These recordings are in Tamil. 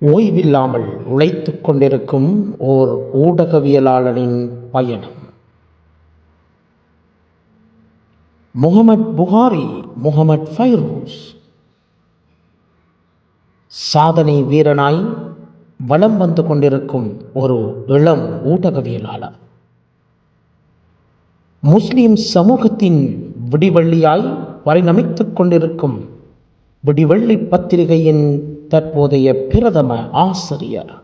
ஓய்வில்லாமல் உழைத்து கொண்டிருக்கும் ஓர் ஊடகவியலாளரின் பயணம். முகமட் புகாரி முகமட் ஃபைரூஸ். சாதனை வீரனாய் வலம் வந்து கொண்டிருக்கும் ஒரு இளம் ஊடகவியலாளர். முஸ்லிம் சமூகத்தின் விடிவள்ளியாய் பரிணமித்துக் கொண்டிருக்கும் விடிவள்ளி பத்திரிகையின் தற்போதைய பிரதம ஆசிரியர்.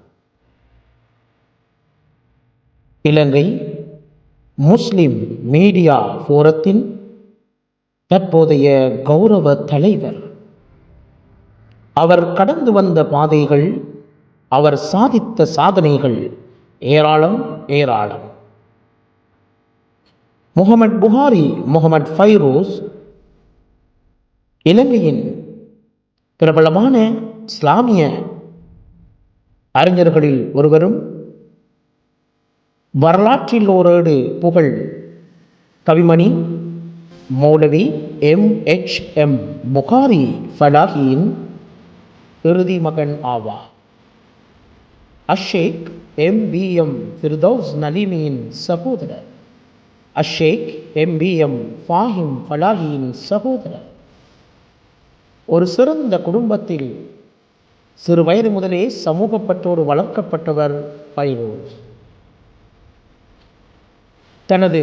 இலங்கை முஸ்லிம் மீடியா ஃபோரத்தின் தற்போதைய கௌரவ தலைவர். அவர் கடந்து வந்த பாதைகள் அவர் சாதித்த சாதனைகள் ஏராளம் ஏராளம். முகமட் புகாரி முகமட் ஃபைரோஸ் இலங்கையின் பிரபலமான இஸ்லாமிய அறிஞர்களில் ஒருவரும் வரலாற்றில் ஓரேடு புகழ் Kavimani Moulavi M. H. M. Bukhari ஃபலாஹியின் இறுதி மகன் ஆவார். Ashsheikh M. B. M. Firdous நலீமியின் சகோதரர். Ashsheikh M. B. M. Fahim ஃபலாஹியின் சகோதரர். ஒரு சிறந்த குடும்பத்தில் சிறு வயது முதலே சமூகப்பற்றோடு வளர்க்கப்பட்டவர் பைரோஸ் தனது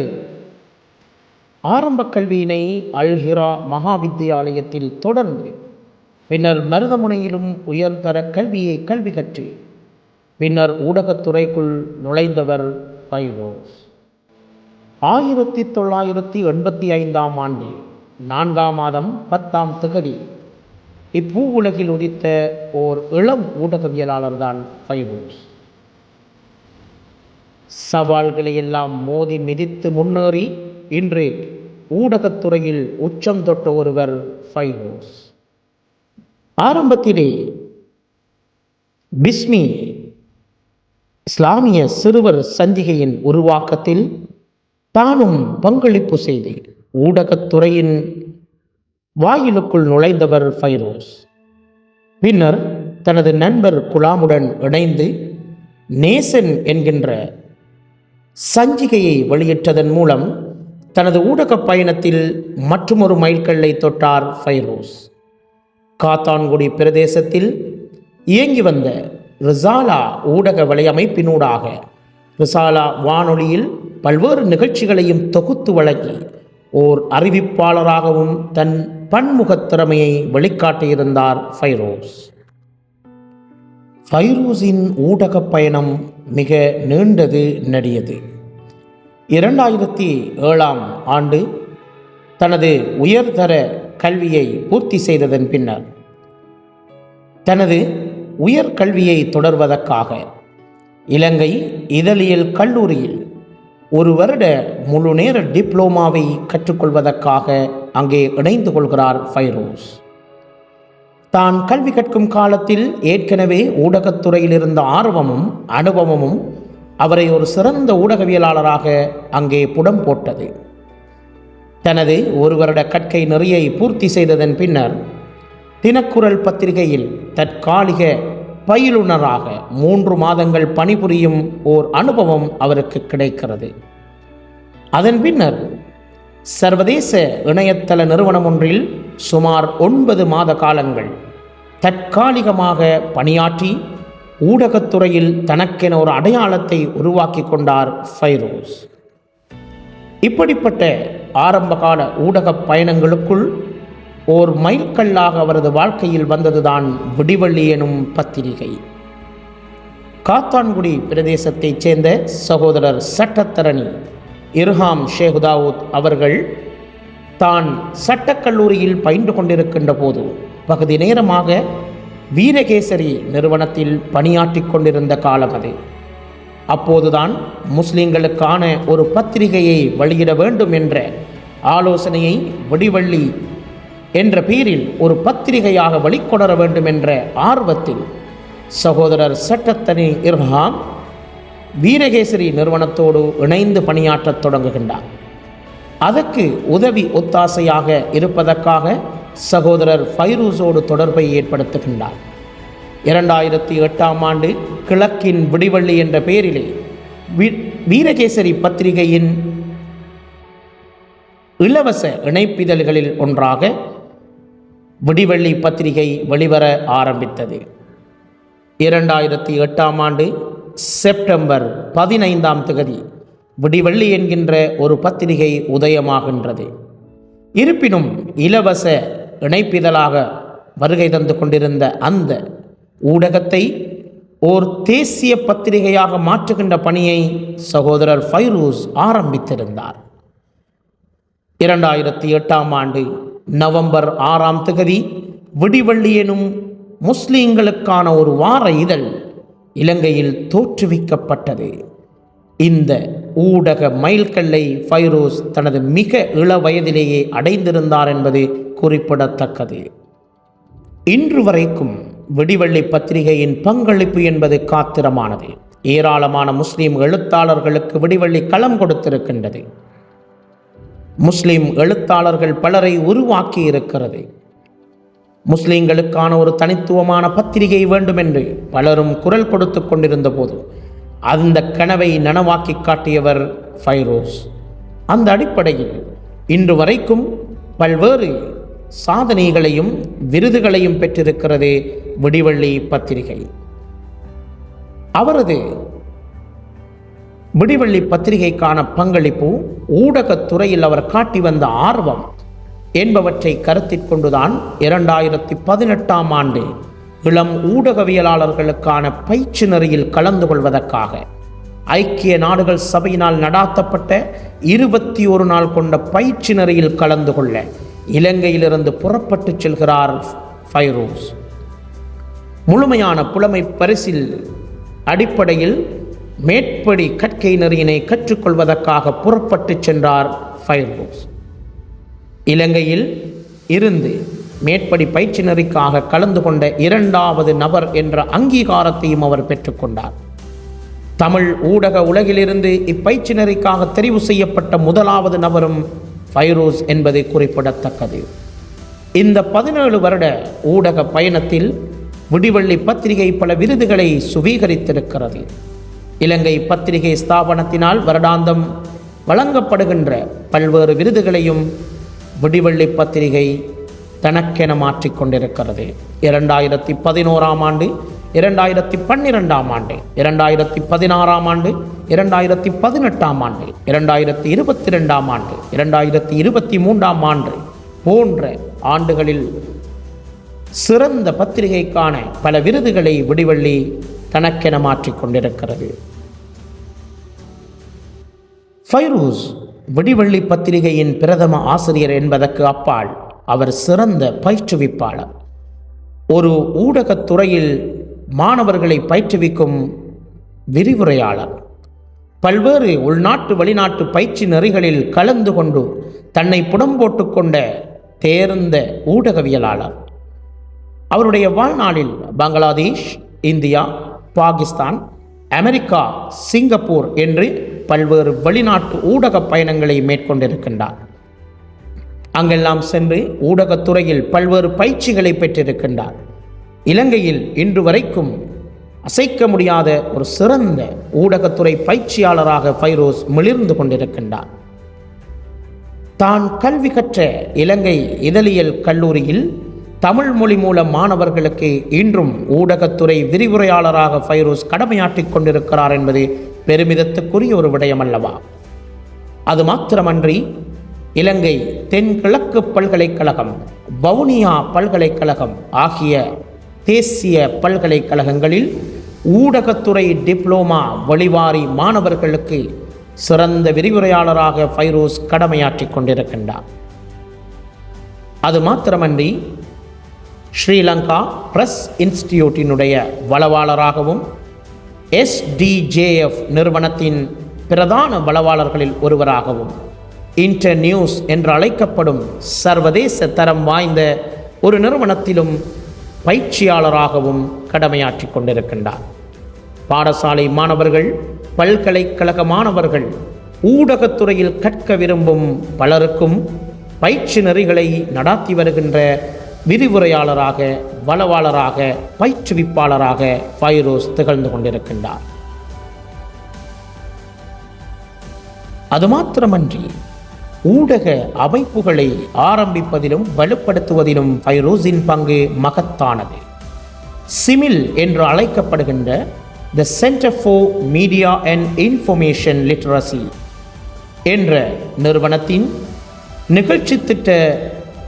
ஆரம்ப கல்வியினை அல்ஹிரா மகா வித்தியாலயத்தில் தொடர்ந்து பின்னர் மருதமுனையிலும் உயர்தர கல்வியை கல்வி கற்று பின்னர் ஊடகத்துறைக்குள் நுழைந்தவர் பைரோஸ் ஆயிரத்தி தொள்ளாயிரத்தி எண்பத்தி ஐந்தாம் ஆண்டு நான்காம் மாதம் பத்தாம் திகதி இப்பூ உலகில் உதித்த ஓர் இளம் ஊடகவியலாளர் தான் ஃபைபூஸ் சவால்களை எல்லாம் மோதி மிதித்து முன்னேறி இன்று ஊடகத்துறையில் உச்சம் தொட்ட ஒருவர் ஃபைபூஸ் ஆரம்பத்திலே பிஸ்மி இஸ்லாமிய சிறுவர் சஞ்சிகையின் உருவாக்கத்தில் தானும் பங்களிப்பு செய்து ஊடகத்துறையின் வாயிலுக்குள் நுழைந்தவர் ஃபைரோஸ். பின்னர் தனது நண்பர் குலாமுடன் இணைந்து நேசன் என்கின்ற சஞ்சிகையை வெளியிட்டதன் மூலம் தனது ஊடக பயணத்தில் மற்றொரு மைல்கல்லை தொட்டார் ஃபைரோஸ். காத்தான்குடி பிரதேசத்தில் இயங்கி வந்த ரிசாலா ஊடக வலையமைப்பினூடாக ரிசாலா வானொலியில் பல்வேறு நிகழ்ச்சிகளையும் தொகுத்து வழங்கி ஓர் அறிவிப்பாளராகவும் தன் பன்முகத் திறமையை வெளிக்காட்டியிருந்தார் ஃபைரோஸ். ஃபைரோஸின் ஊடக பயணம் மிக நீண்டது நெடியது. இரண்டாயிரத்தி ஏழாம் ஆண்டு தனது உயர்தர கல்வியை பூர்த்தி செய்ததன் பின்னர் தனது உயர் கல்வியை தொடர்வதற்காக இலங்கை இதழியல் கல்லூரியில் ஒரு வருட முழு நேர டிப்ளோமாவை கற்றுக்கொள்வதற்காக அங்கே இணைந்து கொள்கிறார் ஃபைரோஸ். தான் கல்வி கற்கும் காலத்தில் ஏற்கனவே ஊடகத்துறையில் இருந்த ஆர்வமும் அனுபவமும் அவரை ஒரு சிறந்த ஊடகவியலாளராக அங்கே புடம் போட்டது. தனது ஒரு வருட கற்கை நெறியை பூர்த்தி செய்ததன் பின்னர் தினக்குரல் பத்திரிகையில் தற்காலிக பயிலுனராக மூன்று மாதங்கள் பணிபுரியும் ஓர் அனுபவம் அவருக்கு கிடைக்கிறது. அதன் பின்னர் சர்வதேச இணையதள நிறுவனம் ஒன்றில் சுமார் ஒன்பது மாத காலங்கள் தற்காலிகமாக பணியாற்றி ஊடகத்துறையில் தனக்கென ஒரு அடையாளத்தை உருவாக்கி கொண்டார் ஃபைரோஸ். இப்படிப்பட்ட ஆரம்பகால ஊடக பயணங்களுக்குள் ஓர் மைல்கல்லாக அவரது வாழ்க்கையில் வந்ததுதான் விடிவள்ளி எனும் பத்திரிகை. காத்தான்குடி பிரதேசத்தைச் சேர்ந்த சகோதரர் சட்டத்தரணி இர்ஹாம் ஷேகுதாவூத் அவர்கள் தான் சட்டக்கல்லூரியில் பயின்று கொண்டிருக்கின்ற போது பகுதி நேரமாக வீரகேசரி நிறுவனத்தில் பணியாற்றிக் கொண்டிருந்த காலம் அது. அப்போதுதான் முஸ்லிம்களுக்கான ஒரு பத்திரிகையை வெளியிட வேண்டும் என்ற ஆலோசனையை வடிவள்ளி என்ற பெயரில் ஒரு பத்திரிகையாக வெளிக்கொணர வேண்டும் என்ற ஆர்வத்தில் சகோதரர் சட்டத்தனி இர்ஹாம் வீரகேசரி நிறுவனத்தோடு இணைந்து பணியாற்றத் தொடங்குகின்றார். அதற்கு உதவி ஒத்தாசையாக இருப்பதற்காக சகோதரர் ஃபைரூஸோடு தொடர்பை ஏற்படுத்துகின்றார். இரண்டாயிரத்தி எட்டாம் ஆண்டு கிழக்கின் விடிவள்ளி என்ற பெயரிலே வீரகேசரி பத்திரிகையின் இலவச இணைப்பிதழ்களில் ஒன்றாக விடிவள்ளி பத்திரிகை வெளிவர ஆரம்பித்தது. இரண்டாயிரத்தி எட்டாம் ஆண்டு செப்டம்பர் பதினைந்தாம் திகதி விடிவெள்ளி என்கின்ற ஒரு பத்திரிகை உதயமாகின்றது. இருப்பினும் இலவச இணைப்பிதழாக வருகை தந்து கொண்டிருந்த அந்த ஊடகத்தை ஓர் தேசிய பத்திரிகையாக மாற்றுகின்ற பணியை சகோதரர் ஃபைரூஸ் ஆரம்பித்திருந்தார். இரண்டாயிரத்தி எட்டாம் ஆண்டு நவம்பர் ஆறாம் திகதி விடிவள்ளி எனும் முஸ்லீம்களுக்கான ஒரு வார இதழ் இலங்கையில் தோற்றுவிக்கப்பட்டது. இந்த ஊடக மைல்கல்லை ஃபைரோஸ் தனது மிக இள வயதிலேயே அடைந்திருந்தார் என்பது குறிப்பிடத்தக்கது. இன்று வரைக்கும் விடிவள்ளி பத்திரிகையின் பங்களிப்பு என்பது காத்திரமானது. ஏராளமான முஸ்லிம் எழுத்தாளர்களுக்கு விடிவள்ளி களம் கொடுத்திருக்கின்றது. முஸ்லிம் எழுத்தாளர்கள் பலரை உருவாக்கி இருக்கிறது முஸ்லீம்களுக்கான ஒரு தனித்துவமான பத்திரிகை வேண்டுமென்று பலரும் குரல் கொடுத்து கொண்டிருந்த போது அந்த கனவை நனவாக்கி காட்டியவர் ஃபைரோஸ். அந்த அடிப்படையில் இன்று வரைக்கும் பல்வேறு சாதனைகளையும் விருதுகளையும் பெற்றிருக்கிறது விடிவள்ளி பத்திரிகை. அவரது விடிவள்ளி பத்திரிகைக்கான பங்களிப்பு ஊடகத்துறையில் அவர் காட்டி வந்த ஆர்வம் என்பவற்றை கருத்தில் கொண்டுதான் இரண்டாயிரத்தி பதினெட்டாம் ஆண்டு இளம் ஊடகவியலாளர்களுக்கான பயிற்சி நெறியில் கலந்து கொள்வதற்காக ஐக்கிய நாடுகள் சபையினால் நடாத்தப்பட்ட இருபத்தி ஒரு நாள் கொண்ட பயிற்சி நெறியில் கலந்து கொள்ள இலங்கையிலிருந்து புறப்பட்டுச் செல்கிறார் ஃபைரோஸ். முழுமையான புலமை பரிசில் அடிப்படையில் மேற்படி கற்கை நெறியினை கற்றுக்கொள்வதற்காக புறப்பட்டுச் சென்றார் ஃபைரோஸ். இலங்கையில் இருந்து மேற்படி பயிற்சி நெறிக்காக கலந்து கொண்ட இரண்டாவது நபர் என்ற அங்கீகாரத்தையும் அவர் பெற்றுக்கொண்டார். தமிழ் ஊடக உலகிலிருந்து இப்பயிற்சி நெறிக்காக தெரிவு செய்யப்பட்ட முதலாவது நபரும் ஃபைரோஸ் என்பது குறிப்பிடத்தக்கது. இந்த பதினேழு வருட ஊடக பயணத்தில் விடிவள்ளி பத்திரிகை பல விருதுகளை சுவீகரித்திருக்கிறது. இலங்கை பத்திரிகை ஸ்தாபனத்தினால் வருடாந்தம் வழங்கப்படுகின்ற பல்வேறு விருதுகளையும் விடிவள்ளி பத்திரிகை தனக்கென மாற்றிக்கொண்டிருக்கிறது இரண்டாயிரத்தி பதினோராம் ஆண்டு இரண்டாயிரத்தி பன்னிரெண்டாம் ஆண்டு இரண்டாயிரத்தி பதினாறாம் ஆண்டு இரண்டாயிரத்தி பதினெட்டாம் ஆண்டு இரண்டாயிரத்தி இருபத்தி ரெண்டாம் ஆண்டு இரண்டாயிரத்தி இருபத்தி மூன்றாம் ஆண்டு போன்ற ஆண்டுகளில் சிறந்த பத்திரிகைக்கான பல விருதுகளை விடிவள்ளி தனக்கென மாற்றிக்கொண்டிருக்கிறது ஃபைரூஸ் விடிவள்ளி பத்திரிகையின் பிரதம ஆசிரியர் என்பதற்கு அப்பால் அவர் சிறந்த பயிற்றுவிப்பாளர். ஒரு ஊடகத்துறையில் மாணவர்களை பயிற்றுவிக்கும் விரிவுரையாளர். பல்வேறு உள்நாட்டு வெளிநாட்டு பயிற்சி நெறிகளில் கலந்து கொண்டு தன்னை புடம்போட்டு கொண்ட தேர்ந்த ஊடகவியலாளர். அவருடைய வாழ்நாளில் Bangladesh India Pakistan America Singapore என்று பல்வேறு வெளிநாட்டு ஊடக பயணங்களை மேற்கொண்டிருக்கின்றார். அங்கெல்லாம் சென்று ஊடகத்துறையில் பல்வேறு பயிற்சிகளை பெற்றிருக்கின்றார். இலங்கையில் இன்று வரைக்கும் அசைக்க முடியாத ஒரு சிறந்த ஊடகத்துறை பயிற்சியாளராக ஃபைரோஸ் மிளிர்ந்து கொண்டிருக்கின்றார். தான் கல்வி கற்ற இலங்கை இதழியல் கல்லூரியில் தமிழ் மொழி மூலம் மாணவர்களுக்கு இன்றும் ஊடகத்துறை விரிவுரையாளராக ஃபைரோஸ் கடமையாற்றிக் கொண்டிருக்கிறார் என்பது பெருமிதத்துக்குரிய ஒரு விடயம் அல்லவா? அது மாத்திரமன்றி இலங்கை தென்கிழக்கு பல்கலைக்கழகம் வவுனியா பல்கலைக்கழகம் ஆகிய தேசிய பல்கலைக்கழகங்களில் ஊடகத்துறை டிப்ளோமா வழிவாரி மாணவர்களுக்கு சிறந்த விரிவுரையாளராக ஃபைரோஸ் கடமையாற்றிக் கொண்டிருக்கின்றார். அது மாத்திரமன்றி ஸ்ரீலங்கா பிரஸ் இன்ஸ்டிடியூட்டினுடைய வளவாளராகவும் எஸ்டிஜேஎஃப் நிறுவனத்தின் பிரதான வளவாளர்களில் ஒருவராகவும் இன்டர் நியூஸ் என்று அழைக்கப்படும் சர்வதேச தரம் வாய்ந்த ஒரு நிறுவனத்திலும் பயிற்சியாளராகவும் கடமையாற்றிக் கொண்டிருக்கின்றார். பாடசாலை மாணவர்கள் பல்கலைக்கழக மாணவர்கள் ஊடகத்துறையில் கற்க விரும்பும் பலருக்கும் பயிற்சி நெறிகளை நடாத்தி வருகின்ற விரிவுரையாளராக வளவாளராக பயிற்றுவிப்பாளராக ஃபைரோஸ் திகழ்ந்து கொண்டிருக்கின்றார். அது மாத்திரமன்றி ஊடக அமைப்புகளை ஆரம்பிப்பதிலும் வலுப்படுத்துவதிலும் ஃபைரோஸின் பங்கு மகத்தானது. சிமில் என்று அழைக்கப்படுகின்ற the center for media and information literacy என்ற நிறுவனத்தின் நிகழ்ச்சி திட்ட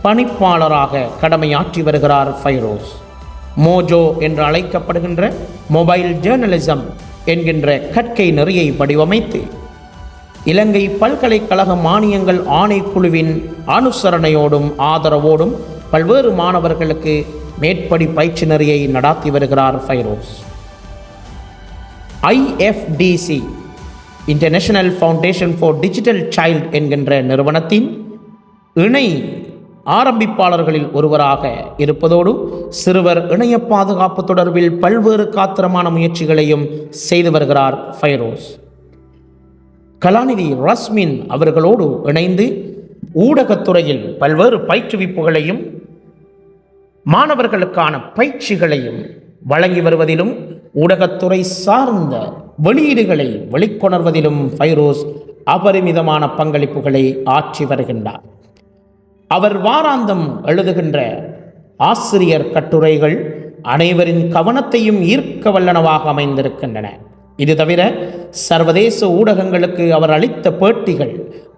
பணிப்பாளராக கடமையாற்றி வருகிறார் ஃபைரோஸ். மோஜோ என்று அழைக்கப்படுகின்ற மொபைல் ஜேர்னலிசம் என்கின்ற கற்கை நெறியை வடிவமைத்து இலங்கை பல்கலைக்கழக மானியங்கள் ஆணைக்குழுவின் அனுசரணையோடும் ஆதரவோடும் பல்வேறு மாணவர்களுக்கு மேற்படி பயிற்சி நெறியை நடாத்தி வருகிறார் Fairoz. IFTC international foundation for digital child என்கின்ற நிறுவனத்தின் இணை ஆரம்பிப்பாளர்களில் ஒருவராக இருப்பதோடு சிறுவர் இணைய பாதுகாப்பு தொடர்பில் பல்வேறு காத்திரமான முயற்சிகளையும் செய்து வருகிறார் ஃபைரோஸ். கலாநிதி ரஸ்மின் அவர்களோடு இணைந்து ஊடகத்துறையில் பல்வேறு பயிற்றுவிப்புகளையும் மாணவர்களுக்கான பயிற்சிகளையும் வழங்கி வருவதிலும் ஊடகத்துறை சார்ந்த வெளியீடுகளை வெளிக்கொணர்வதிலும் ஃபைரோஸ் அபரிமிதமான பங்களிப்புகளை ஆற்றி வருகின்றார். அவர் வாராந்தம் எழுதுகின்ற ஆசிரியர் கட்டுரைகள் அனைவரின் கவனத்தையும் ஈர்க்க வல்லனவாக அமைந்திருக்கின்றன. இது தவிர சர்வதேச ஊடகங்களுக்கு அவர் அளித்த பேட்டிகள்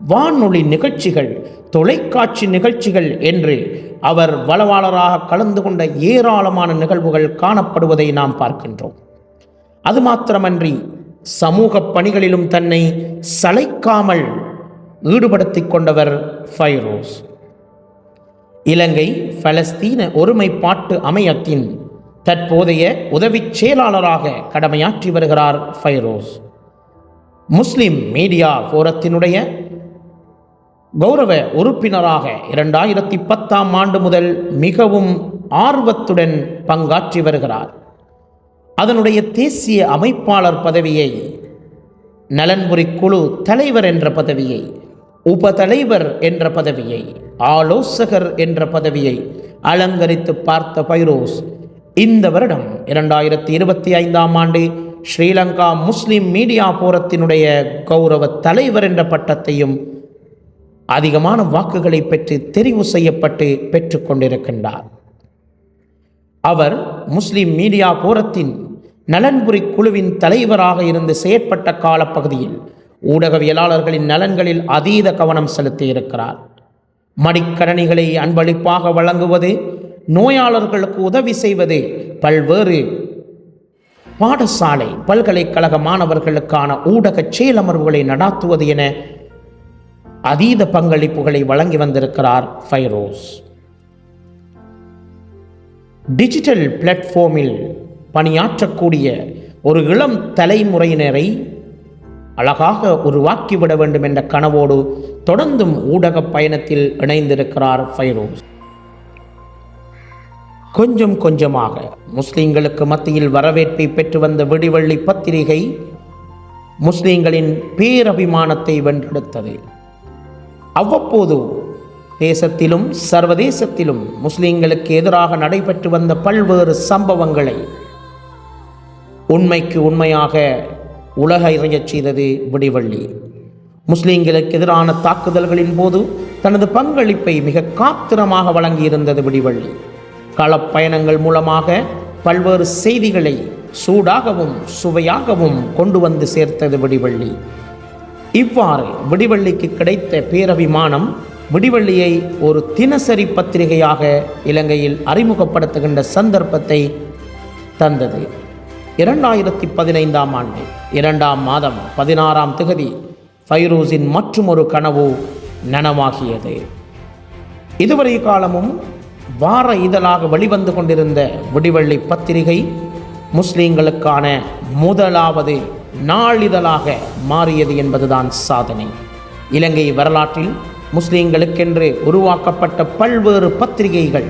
வானொலி நிகழ்ச்சிகள் தொலைக்காட்சி நிகழ்ச்சிகள் என்று அவர் வளவாளராக கலந்து கொண்ட ஏராளமான நிகழ்வுகள் காணப்படுவதை நாம் பார்க்கின்றோம். அது மாத்திரமன்றி சமூக பணிகளிலும் தன்னை சளைக்காமல் ஈடுபடுத்திக் கொண்டவர் ஃபைரோஸ். இலங்கை பலஸ்தீன ஒருமைப்பாட்டு அமையத்தின் தற்போதைய உதவிச் செயலாளராக கடமையாற்றி வருகிறார் ஃபைரோஸ். முஸ்லிம் மீடியா போரத்தினுடைய கௌரவ உறுப்பினராக இரண்டாயிரத்தி பத்தாம் ஆண்டு முதல் மிகவும் ஆர்வத்துடன் பங்காற்றி வருகிறார். அதனுடைய தேசிய அமைப்பாளர் பதவியை நலன்புரி குழு தலைவர் என்ற பதவியை உபதலைவர் என்ற பதவியை ஆலோசகர் என்ற பதவியை அலங்கரித்து பார்த்த பைரோஸ் இந்த வருடம் இரண்டாயிரத்தி இருபத்தி ஐந்தாம் ஆண்டு ஸ்ரீலங்கா முஸ்லிம் மீடியா போரத்தினுடைய கௌரவ தலைவர் என்ற பட்டத்தையும் அதிகமான வாக்குகளை பெற்று தெரிவு செய்யப்பட்டு பெற்றுக்கொண்டிருக்கின்றார் அவர் முஸ்லிம் மீடியா போரத்தின் நலன்புரி குழுவின் தலைவராக இருந்து செயற்பட்ட காலப்பகுதியில் ஊடகவியலாளர்களின் நலன்களில் அதீத கவனம் செலுத்தியிருக்கிறார். மடிக்கடனிகளை அன்பளிப்பாக வழங்குவது நோயாளர்களுக்கு உதவி செய்வது பல்வேறு. பாடசாலை பல்கலைக்கழக மாணவர்களுக்கான ஊடக செயலமர்வுகளை நடாத்துவது என அதீத பங்களிப்புகளை வழங்கி வந்திருக்கிறார் ஃபைரோஸ். டிஜிட்டல் பிளாட்ஃபார்மில் பணியாற்றக்கூடிய ஒரு இளம் தலைமுறையினரை அழகாக உருவாக்கிவிட வேண்டும் என்ற கனவோடு தொடர்ந்தும் ஊடக பயணத்தில் இணைந்திருக்கிறார் ஃபைரோஸ். கொஞ்சம் கொஞ்சமாக முஸ்லிம்களுக்கு மத்தியில் வரவேற்பை பெற்று வந்த விடிவள்ளி பத்திரிகை முஸ்லிம்களின் பேரபிமானத்தை வென்றெடுத்தது. அவ்வப்போது தேசத்திலும் சர்வதேசத்திலும் முஸ்லிம்களுக்கு எதிராக நடைபெற்று வந்த பல்வேறு சம்பவங்களை உண்மைக்கு உண்மையாக உலக இறையச் செய்தது விடிவள்ளி. முஸ்லீம்களுக்கு எதிரான தாக்குதல்களின் போது தனது பங்களிப்பை மிக காத்திரமாக வழங்கியிருந்தது விடிவள்ளி. களப்பயணங்கள் மூலமாக பல்வேறு செய்திகளை சூடாகவும் சுவையாகவும் கொண்டு வந்து சேர்த்தது விடிவள்ளி. இவ்வாறு விடிவள்ளிக்கு கிடைத்த பேரபிமானம் விடிவள்ளியை ஒரு தினசரி பத்திரிகையாக இலங்கையில் அறிமுகப்படுத்துகின்ற சந்தர்ப்பத்தை தந்தது. இரண்டாயிரத்தி பதினைந்தாம் ஆண்டு இரண்டாம் மாதம் பதினாறாம் திகதி ஃபைரூஸின் மற்றும் ஒரு கனவு நனவாகியது. இதுவரை காலமும் வார இதழாக வெளிவந்து கொண்டிருந்த விடிவள்ளி பத்திரிகை முஸ்லீம்களுக்கான முதலாவது நாளிதழாக மாறியது என்பதுதான் சாதனை. இலங்கை வரலாற்றில் முஸ்லீம்களுக்கென்று உருவாக்கப்பட்ட பல்வேறு பத்திரிகைகள்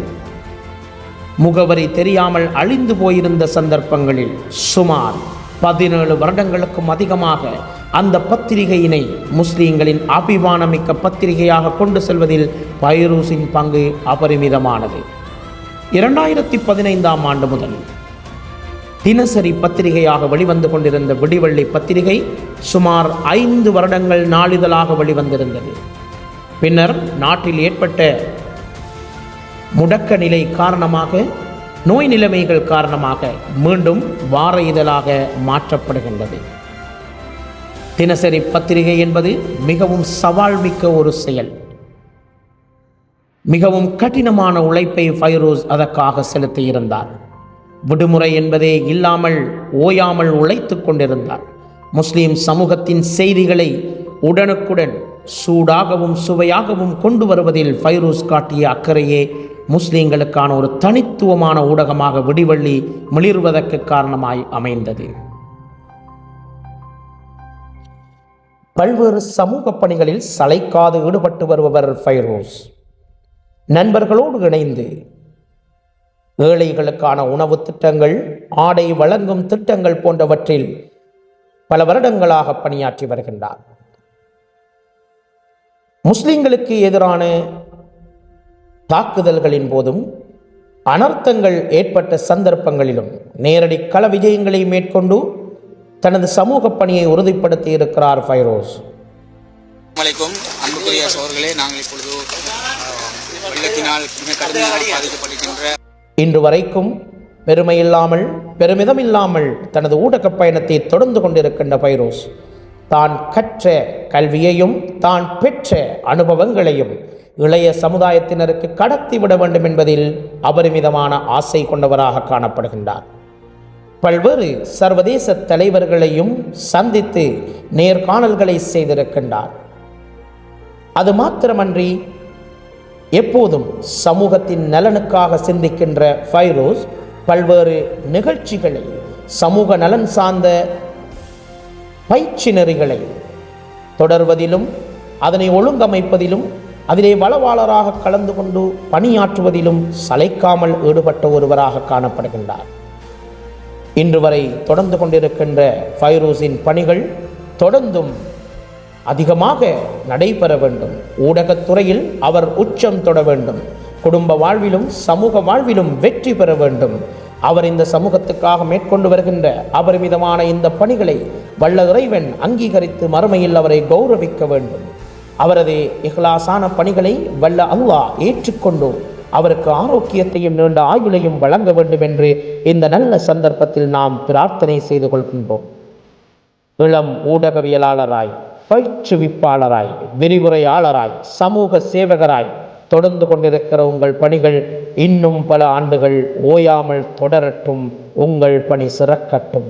முகவரி தெரியாமல் அழிந்து போயிருந்த சந்தர்ப்பங்களில் சுமார் பதினேழு வருடங்களுக்கும் அதிகமாக அந்த பத்திரிகையினை முஸ்லீம்களின் அபிமானமிக்க பத்திரிகையாக கொண்டு செல்வதில் பைரூஸின் பங்கு அபரிமிதமானது. இரண்டாயிரத்தி பதினைந்தாம் ஆண்டு முதல் தினசரி பத்திரிகையாக வெளிவந்து கொண்டிருந்த விடிவள்ளி பத்திரிகை சுமார் ஐந்து வருடங்கள் நாளிதழாக வெளிவந்திருந்தது. பின்னர் நாட்டில் ஏற்பட்ட முடக்க நிலை காரணமாக நோய் நிலைமைகள் காரணமாக மீண்டும் வார இதழாக மாற்றப்படுகின்றது. தினசரி பத்திரிகை என்பது மிகவும் சவால் மிக்க ஒரு செயல். மிகவும் கடினமான உழைப்பை ஃபைரோஸ் அதற்காக செலுத்தியிருந்தார். விடுமுறை என்பதே இல்லாமல் ஓயாமல் உழைத்து கொண்டிருந்தார். முஸ்லீம் சமூகத்தின் செய்திகளை உடனுக்குடன் சூடாகவும் சுவையாகவும் கொண்டு வருவதில் ஃபைரோஸ் காட்டிய அக்கறையே முஸ்லீம்களுக்கான ஒரு தனித்துவமான ஊடகமாக விடிவள்ளி மிளிர்வதற்கு காரணமாய் அமைந்தது. பல்வேறு சமூக பணிகளில் சளைக்காது ஈடுபட்டு வருபவர் ஃபைரோஸ். நண்பர்களோடு இணைந்து ஏழைகளுக்கான உணவு திட்டங்கள் ஆடை வழங்கும் திட்டங்கள் போன்றவற்றில் பல வருடங்களாக பணியாற்றி வருகின்றார். முஸ்லிம்களுக்கு எதிரான தாக்குதல்களின் போதும் அனர்த்தங்கள் ஏற்பட்ட சந்தர்ப்பங்களிலும் நேரடி கள விஜயங்களை மேற்கொண்டு தனது சமூக பணியை உறுதிப்படுத்தி இருக்கிறார் ஃபைரோஸ். வலைக்கும் அன்புக்குரிய சோர்களே நாங்கள் இப்பொழுது அஹ், வெள்ளத்தினால் மிக கடுமையாக பாதிக்கப்பட்டிருக்கின்ற இன்று வரைக்கும் பெருமையில்லாமல் பெருமிதமில்லாமல் தனது ஊடகப் பயணத்தை தொடர்ந்து கொண்டிருக்கின்ற பைரோஸ் தான் கற்ற கல்வியையும் தான் பெற்ற அனுபவங்களையும் இளைய சமுதாயத்தினருக்கு கடத்தி விட வேண்டும் என்பதில் அபரிமிதமான ஆசை கொண்டவராக காணப்படுகின்றார். பல்வேறு சர்வதேச தலைவர்களையும் சந்தித்து நேர்காணல்களை செய்திருக்கின்றார். அது மாத்திரமன்றி எப்போதும் சமூகத்தின் நலனுக்காக சிந்திக்கின்ற ஃபைரோஸ் பல்வேறு நிகழ்ச்சிகளை சமூக நலன் சார்ந்த பயிற்சி நெறிகளை தொடர்வதிலும் அதனை ஒழுங்கமைப்பதிலும் அதிலே வளவாளராக கலந்து கொண்டு பணியாற்றுவதிலும் சளைக்காமல் ஈடுபட்ட ஒருவராக காணப்படுகின்றார். இன்று வரை தொடர்ந்து கொண்டிருக்கின்ற ஃபைரோஸின் பணிகள் தொடர்ந்தும் அதிகமாக நடைபெற வேண்டும். ஊடகத்துறையில் அவர் உச்சம் தொட வேண்டும். குடும்ப வாழ்விலும் சமூக வாழ்விலும் வெற்றி பெற வேண்டும். அவர் இந்த சமூகத்துக்காக மேற்கொண்டு வருகின்ற அபரிமிதமான இந்த பணிகளை வல்ல இறைவன் அங்கீகரித்து மறுமையில் அவரை கௌரவிக்க வேண்டும். அவரது இஹ்லாசான பணிகளை வல்ல அல்லாஹ் ஏற்றுக்கொண்டோம் அவருக்கு ஆரோக்கியத்தையும் நீண்ட ஆயுளையும் வழங்க வேண்டும் என்று இந்த நல்ல சந்தர்ப்பத்தில் நாம் பிரார்த்தனை செய்து கொள்கின்றோம். இளம் ஊடகவியலாளராய் பயிற்றுவிப்பாளராய் விரிவுரையாளராய் சமூக சேவகராய் தொடர்ந்து கொண்டிருக்கிற உங்கள் பணிகள் இன்னும் பல ஆண்டுகள் ஓயாமல் தொடரட்டும். உங்கள் பணி சிறக்கட்டும்.